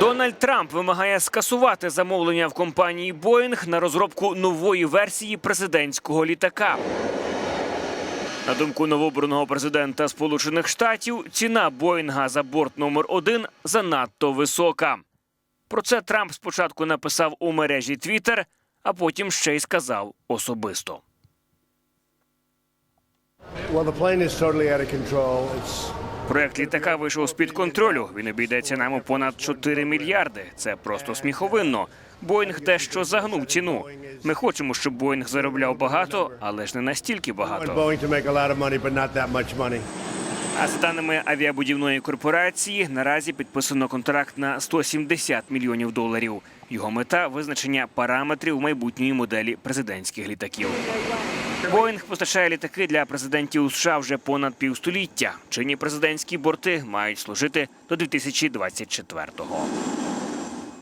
Дональд Трамп вимагає скасувати замовлення в компанії Боїнг на розробку нової версії президентського літака. На думку новообраного президента Сполучених Штатів, ціна Боїнга за борт номер 1 занадто висока. Про це Трамп спочатку написав у мережі Twitter, а потім ще й сказав особисто. Well, the plane is totally out of control. It's Проект літака вийшов з під контролю. Він обійдеться нам у понад 4 мільярди. Це просто сміховинно. Боїнг дещо загнув ціну. Ми хочемо, щоб Боїнг заробляв багато, але ж не настільки багато. А за даними авіабудівної корпорації, наразі підписано контракт на 170 мільйонів доларів. Його мета визначення параметрів майбутньої моделі президентських літаків. Боїнг постачає літаки для президентів США вже понад півстоліття. Чинні президентські борти мають служити до 2024-го.